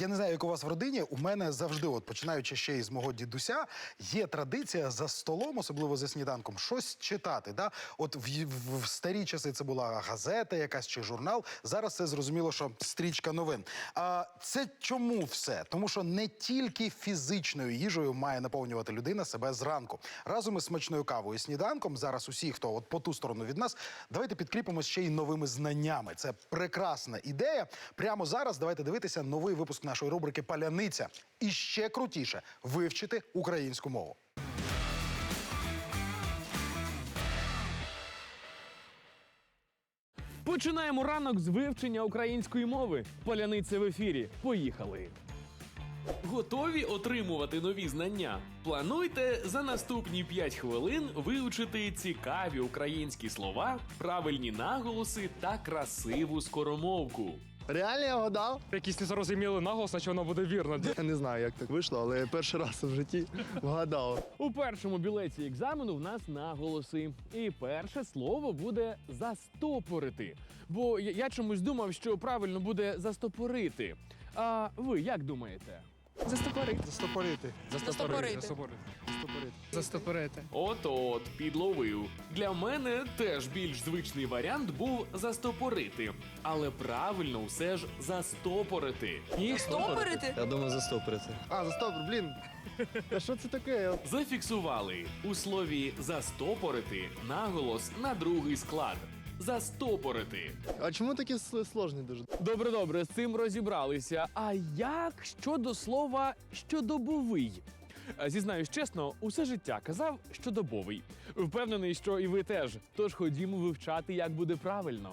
Я не знаю, як у вас в родині. У мене завжди, от починаючи ще із мого дідуся, є традиція за столом, особливо за сніданком, щось читати. Да? От в, в, в старі часи це була газета, якась чи журнал. Зараз це зрозуміло, що стрічка новин. А це чому все? Тому що не тільки фізичною їжею має наповнювати людина себе зранку. Разом із смачною кавою і сніданком зараз усі, хто от по ту сторону від нас, давайте підкріпимо ще й новими знаннями. Це прекрасна ідея. Прямо зараз давайте дивитися новий випуск нашої рубрики Паляниця. І ще крутіше вивчити українську мову. Починаємо ранок з вивчення української мови. Поляниця в ефірі. Поїхали. Готові отримувати нові знання? Плануйте за наступні 5 хвилин вивчити цікаві українські слова, правильні наголоси та красиву скоромовку. Реально я вгадав? Якийсь незрозумілий наголос, наче воно буде вірно. Я не знаю, як так вийшло, але я перший раз в житті вгадав. У першому білеті екзамену в нас наголоси. І перше слово буде застопорити. Бо я, я чомусь думав, що правильно буде застопорити. А ви як думаєте? Застопорити. Застопорити. Застопорити. Застопорити. Застопорити. От-от, підловив. Для мене теж більш звичний варіант був застопорити. Але правильно все ж застопорити. Стопорити? Я думаю, застопорити. А, застопор, блін. А що це таке? Зафіксували у слові застопорити наголос на другий склад. Застопорити. А чому такі с- сложні дуже? Добре, добре, з цим розібралися. А як щодо слова щодобовий? Е, Зізнаюсь чесно, усе життя казав щодобовий. Впевнений, що і ви теж. Тож ходімо вивчати, як буде правильно.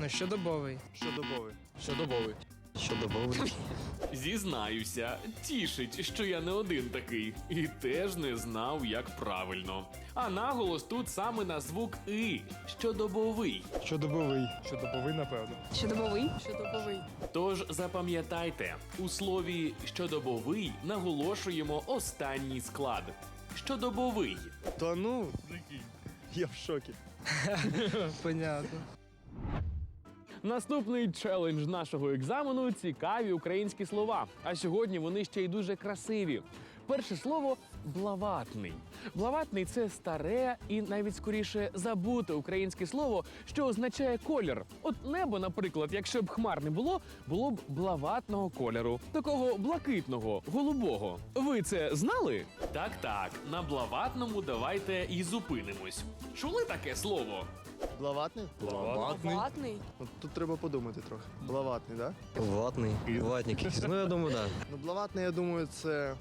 Ну, щодобовий. Щодобовий. Щодобовий. Щодобовий. Зізнаюся, тішить, що я не один такий, і теж не знав, як правильно. А наголос тут саме на звук и щодобовий. Щодобовий. Щодобовий, напевно. Щодобовий? Щодобовий. Тож запам'ятайте, у слові щодобовий наголошуємо останній склад. Щодобовий. Та ну. Я в шокі. Понятно. Наступний челендж нашого екзамену цікаві українські слова. А сьогодні вони ще й дуже красиві. Перше слово блаватний. Блаватний це старе і навіть скоріше забуте українське слово, що означає колір. От небо, наприклад, якщо б хмар не було, було б блаватного кольору, такого блакитного, голубого. Ви це знали? Так, так, на блаватному давайте і зупинимось. Чули таке слово? Блаватний? Ватний. Ну, тут треба подумати трохи. Блаватний. Да? Ватний. Ватник якийсь. Ну, я думаю, так. Ну, блаватний, я думаю, це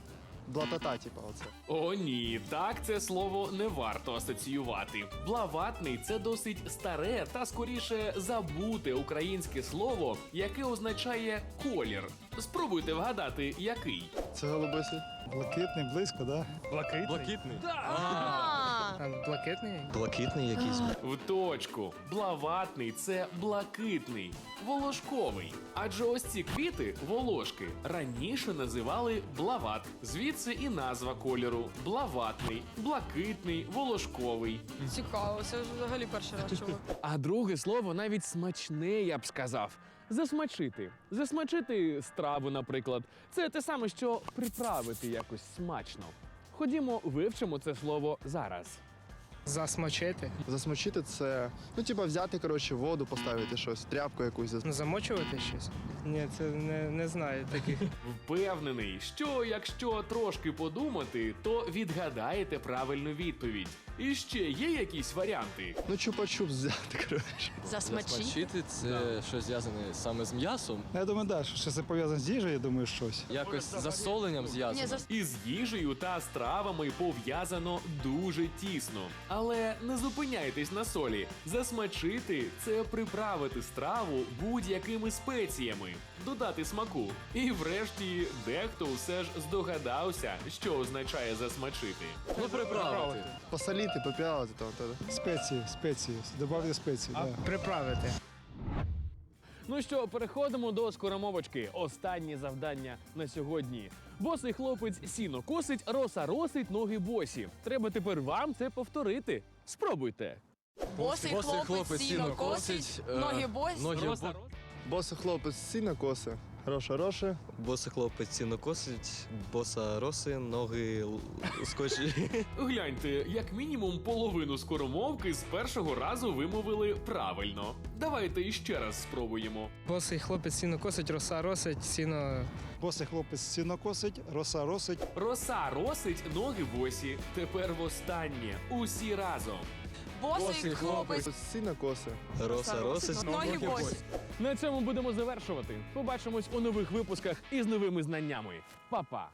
блатата, типа, оце. О, ні, так це слово не варто асоціювати. Блаватний це досить старе та скоріше забуте українське слово, яке означає колір. Спробуйте вгадати, який. Це голубисий. Блакитний, близько, да? Блакитний. Блакитний. А, блакитний? Блакитний якийсь. В точку. Блаватний це блакитний, волошковий. Адже ось ці квіти, волошки, раніше називали блават. Звідси і назва кольору: блаватний, блакитний, волошковий. Цікаво, це взагалі перший раз чула. А друге слово навіть смачне, я б сказав. Засмачити. Засмачити страву, наприклад. Це те саме, що приправити якось смачно. Ходімо, вивчимо це слово зараз. Засмочити? Засмочити це. Ну, типа, взяти, коротше, воду, поставити щось, тряпку якусь. зас- Ну, замочувати щось? Ні, це не, не знаю таких. Впевнений, що якщо трошки подумати, то відгадаєте правильну відповідь. І ще є якісь варіанти. Ну, чупа-чуп взяти, коротше. Засмочити? Смачити це щось зв'язане саме з м'ясом. Я думаю, да, що це пов'язане з їжею, я думаю, щось. Якось з засоленням зв'язано. Ні, зас... Із їжею та стравами пов'язано дуже тісно. Але не зупиняйтесь на солі. Засмачити це приправити страву будь-якими спеціями, додати смаку. І врешті дехто все ж здогадався, що означає засмачити. Ну, приправити. Посоліти, попіалити там. та- Спеції, спеції, додати спеції, А да. приправити. Ну що, переходимо до скоромовочки. Останнє завдання на сьогодні. Босий хлопець сіно косить, роса росить, ноги босі. Треба тепер вам це повторити. Спробуйте. Босий хлопець сіно косить, е, ноги босі. Ноги Роса бо- Босий хлопець сіно коси, Роша роше. Боса хлопець ціно косить, боса роси, ноги л- скочі. Гляньте, як мінімум половину скоромовки з першого разу вимовили правильно. Давайте іще раз спробуємо. Босий хлопець сіно косить, роса росить, сіно. Босий хлопець сіно косить, роса росить. Роса росить, ноги босі. Тепер востаннє. Усі разом. Босий хлопець, Сина коси. Роса росить. ноги босі. На цьому будемо завершувати. Побачимось у нових випусках із новими знаннями. Па-па!